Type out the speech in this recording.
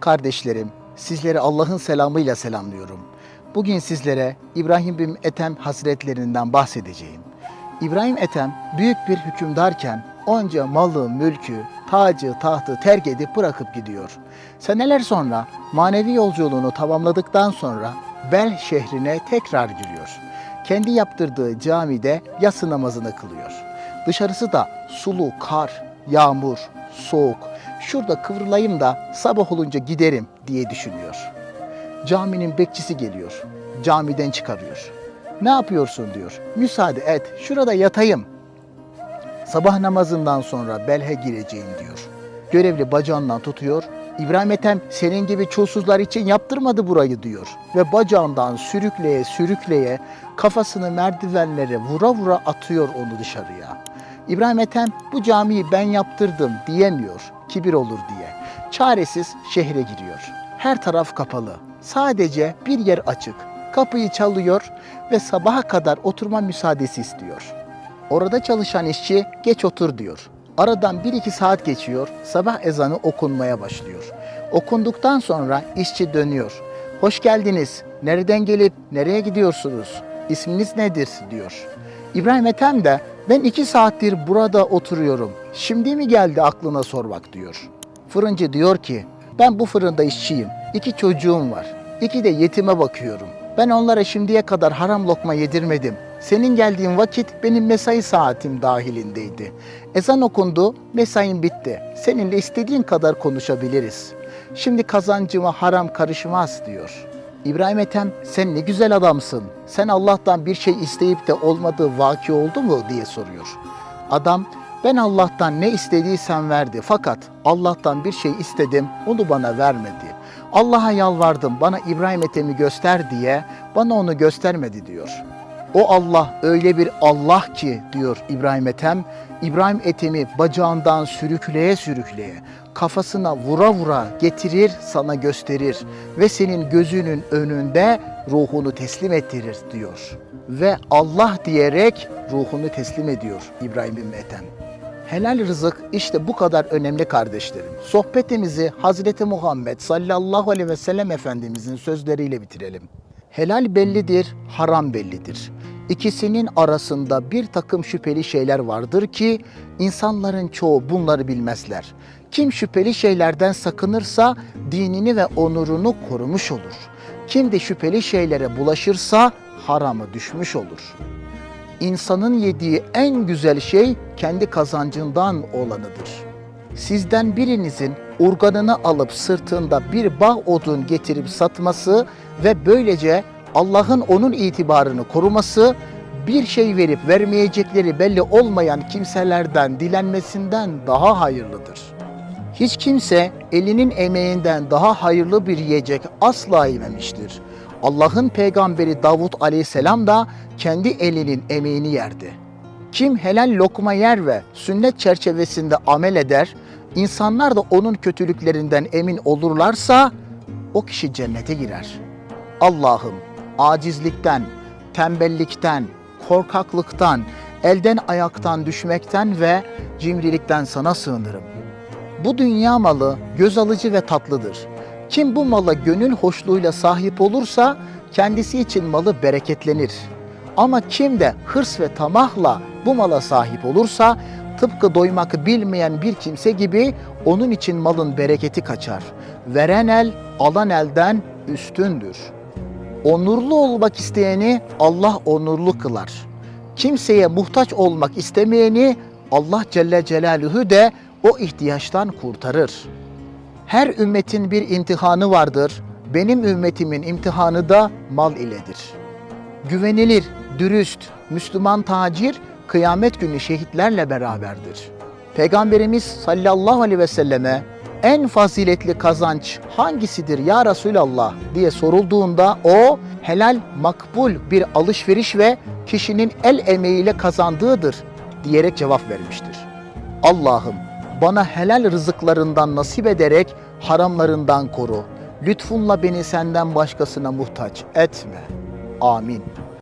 Kardeşlerim, sizleri Allah'ın selamıyla selamlıyorum. Bugün sizlere İbrahim bin Ethem Hazretlerinden bahsedeceğim. İbrahim Ethem büyük bir hükümdarken onca malı, mülkü, tacı, tahtı terk edip bırakıp gidiyor. Seneler sonra manevi yolculuğunu tamamladıktan sonra Bel şehrine tekrar giriyor. Kendi yaptırdığı camide yatsı namazını kılıyor. Dışarısı da sulu, kar, yağmur, soğuk. Şurada kıvrılayım da sabah olunca giderim diye düşünüyor. Caminin bekçisi geliyor. Camiden çıkarıyor. Ne yapıyorsun diyor. Müsaade et şurada yatayım. Sabah namazından sonra belhe gireceğim diyor. Görevli bacağından tutuyor. İbrahim Ethem senin gibi çulsuzlar için yaptırmadı burayı diyor. Ve bacağından sürükleye sürükleye kafasını merdivenlere vura vura atıyor onu dışarıya. İbrahim Ethem bu camiyi ben yaptırdım diyemiyor kibir olur diye. Çaresiz şehre giriyor. Her taraf kapalı. Sadece bir yer açık. Kapıyı çalıyor ve sabaha kadar oturma müsaadesi istiyor. Orada çalışan işçi geç otur diyor. Aradan bir iki saat geçiyor, sabah ezanı okunmaya başlıyor. Okunduktan sonra işçi dönüyor. Hoş geldiniz, nereden gelip nereye gidiyorsunuz, isminiz nedir diyor. İbrahim Ethem de ben iki saattir burada oturuyorum, şimdi mi geldi aklına sormak diyor. Fırıncı diyor ki ben bu fırında işçiyim, iki çocuğum var, iki de yetime bakıyorum. Ben onlara şimdiye kadar haram lokma yedirmedim. Senin geldiğin vakit benim mesai saatim dahilindeydi. Ezan okundu, mesain bitti. Seninle istediğin kadar konuşabiliriz. Şimdi kazancıma haram karışmaz diyor. İbrahim Ethem sen ne güzel adamsın. Sen Allah'tan bir şey isteyip de olmadığı vaki oldu mu diye soruyor. Adam ben Allah'tan ne istediysem verdi fakat Allah'tan bir şey istedim onu bana vermedi. Allah'a yalvardım bana İbrahim Ethem'i göster diye bana onu göstermedi diyor. O Allah öyle bir Allah ki diyor İbrahim Ethem, İbrahim Ethem'i bacağından sürükleye sürükleye, kafasına vura vura getirir sana gösterir ve senin gözünün önünde ruhunu teslim ettirir diyor. Ve Allah diyerek ruhunu teslim ediyor İbrahim bin Ethem. Helal rızık işte bu kadar önemli kardeşlerim. Sohbetimizi Hazreti Muhammed sallallahu aleyhi ve sellem Efendimizin sözleriyle bitirelim. Helal bellidir, haram bellidir. İkisinin arasında bir takım şüpheli şeyler vardır ki insanların çoğu bunları bilmezler. Kim şüpheli şeylerden sakınırsa dinini ve onurunu korumuş olur. Kim de şüpheli şeylere bulaşırsa harama düşmüş olur. İnsanın yediği en güzel şey kendi kazancından olanıdır. Sizden birinizin urganını alıp sırtında bir bağ odun getirip satması ve böylece Allah'ın onun itibarını koruması, bir şey verip vermeyecekleri belli olmayan kimselerden dilenmesinden daha hayırlıdır. Hiç kimse elinin emeğinden daha hayırlı bir yiyecek asla yememiştir. Allah'ın peygamberi Davut aleyhisselam da kendi elinin emeğini yerdi. Kim helal lokma yer ve sünnet çerçevesinde amel eder, insanlar da onun kötülüklerinden emin olurlarsa o kişi cennete girer. Allah'ım acizlikten, tembellikten, korkaklıktan, elden ayaktan düşmekten ve cimrilikten sana sığınırım. Bu dünya malı göz alıcı ve tatlıdır. Kim bu mala gönül hoşluğuyla sahip olursa kendisi için malı bereketlenir. Ama kim de hırs ve tamahla bu mala sahip olursa tıpkı doymak bilmeyen bir kimse gibi onun için malın bereketi kaçar. Veren el alan elden üstündür. Onurlu olmak isteyeni Allah onurlu kılar. Kimseye muhtaç olmak istemeyeni Allah Celle Celaluhu de o ihtiyaçtan kurtarır. Her ümmetin bir imtihanı vardır. Benim ümmetimin imtihanı da mal iledir. Güvenilir, dürüst, Müslüman tacir kıyamet günü şehitlerle beraberdir. Peygamberimiz sallallahu aleyhi ve selleme en faziletli kazanç hangisidir ya Resulallah diye sorulduğunda o helal makbul bir alışveriş ve kişinin el emeğiyle kazandığıdır diyerek cevap vermiştir. Allah'ım bana helal rızıklarından nasip ederek haramlarından koru. Lütfunla beni senden başkasına muhtaç etme. Amin.